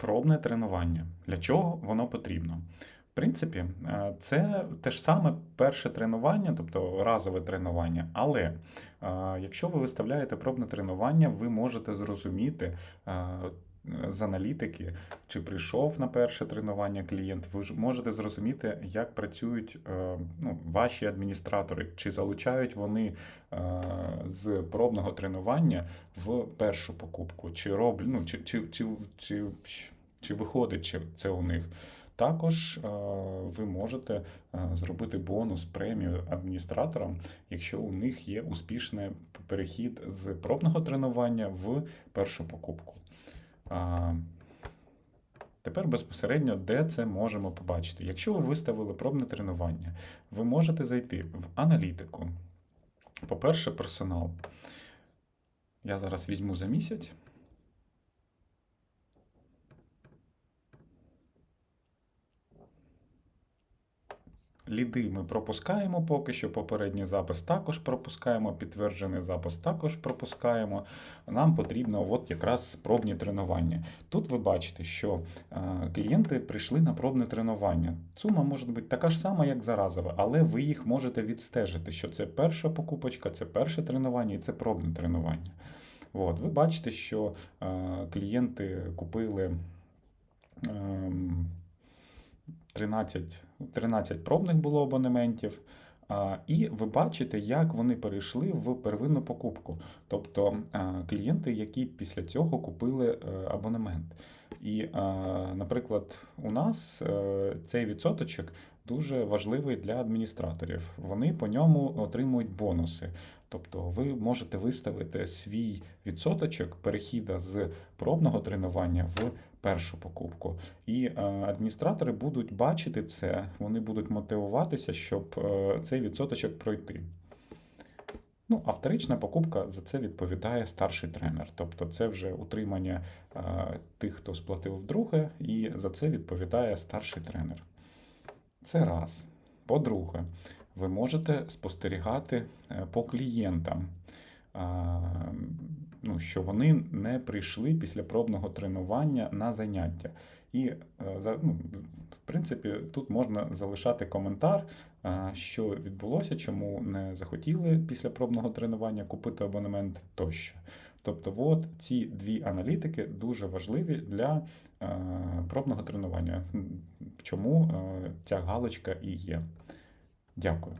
Пробне тренування. Для чого воно потрібно? В принципі, е, це те ж саме перше тренування, тобто разове тренування. Але е, якщо ви виставляєте пробне тренування, ви можете зрозуміти е, з аналітики, чи прийшов на перше тренування клієнт, ви ж можете зрозуміти, як працюють е, ну, ваші адміністратори, чи залучають вони е, з пробного тренування в першу покупку, чи роблять, ну, чи, чи, чи, чи, чи виходить це у них. Також е, ви можете зробити бонус премію адміністраторам, якщо у них є успішний перехід з пробного тренування в першу покупку. Тепер безпосередньо, де це можемо побачити. Якщо ви виставили пробне тренування, ви можете зайти в аналітику. По-перше, персонал. Я зараз візьму за місяць. Ліди ми пропускаємо поки що. Попередній запис також пропускаємо, підтверджений запис також пропускаємо. Нам потрібно от якраз пробні тренування. Тут ви бачите, що е, клієнти прийшли на пробне тренування. Сума може бути така ж сама, як заразова, але ви їх можете відстежити, що це перша покупочка, це перше тренування і це пробне тренування. От, ви бачите, що е, клієнти купили. Ем, 13, 13 пробних було абонементів. І ви бачите, як вони перейшли в первинну покупку. Тобто клієнти, які після цього купили е, абонемент. І, наприклад, у нас е, цей відсоточок дуже важливий для адміністраторів. Вони по ньому отримують бонуси. Тобто ви можете виставити свій відсоточок перехіда з пробного тренування в першу покупку. І е, адміністратори будуть бачити це, вони будуть мотивуватися, щоб е, цей відсоточок пройти. Ну, а вторична покупка за це відповідає старший тренер. Тобто це вже утримання тих, хто сплатив вдруге, і за це відповідає старший тренер. Це раз. По-друге, ви можете спостерігати е, по клієнтам, ну, що вони не прийшли після пробного тренування на заняття. І, е, ну, принципі, тут можна залишати коментар, що відбулося, чому не захотіли після пробного тренування купити абонемент тощо. Тобто, от ці дві аналітики дуже важливі для е, пробного тренування. Чому е, ця галочка і є. Дякую.